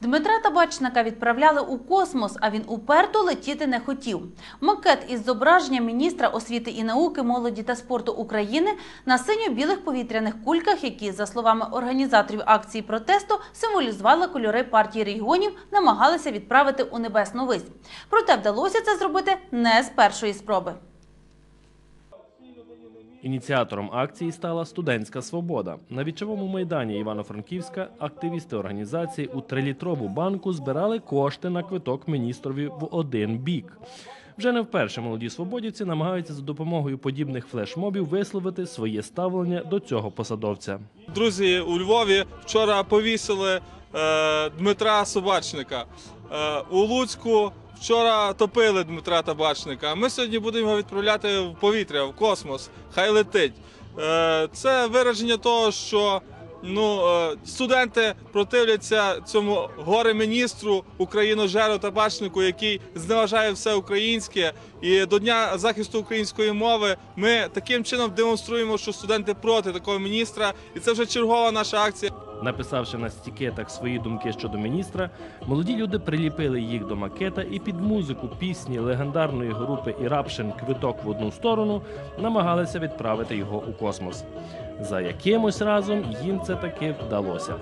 Дмитра Табачника відправляли у космос, а він уперто летіти не хотів. Макет із зображенням міністра освіти і науки, молоді та спорту України на синьо-білих повітряних кульках, які, за словами організаторів акції протесту, символізували кольори партії регіонів, намагалися відправити у небесну вись. Проте вдалося це зробити не з першої спроби. Ініціатором акції стала студентська свобода. На вічовому майдані Івано-Франківська активісти організації у трилітрову банку збирали кошти на квиток міністрові в один бік. Вже не вперше молоді свободівці намагаються за допомогою подібних флешмобів висловити своє ставлення до цього посадовця. Друзі у Львові вчора повісили е, Дмитра Собачника. Е, у Луцьку вчора топили Дмитра Табачника. Ми сьогодні будемо його відправляти в повітря, в космос. Хай летить. Е, це вираження того, що ну, е, студенти противляться цьому горе-міністру Україножеру Табачнику, який зневажає все українське. І до Дня захисту української мови ми таким чином демонструємо, що студенти проти такого міністра, і це вже чергова наша акція. Написавши на стікетах свої думки щодо міністра, молоді люди приліпили їх до макета і під музику пісні легендарної групи Ірапшин Квиток в одну сторону намагалися відправити його у космос. За якимось разом їм це таки вдалося.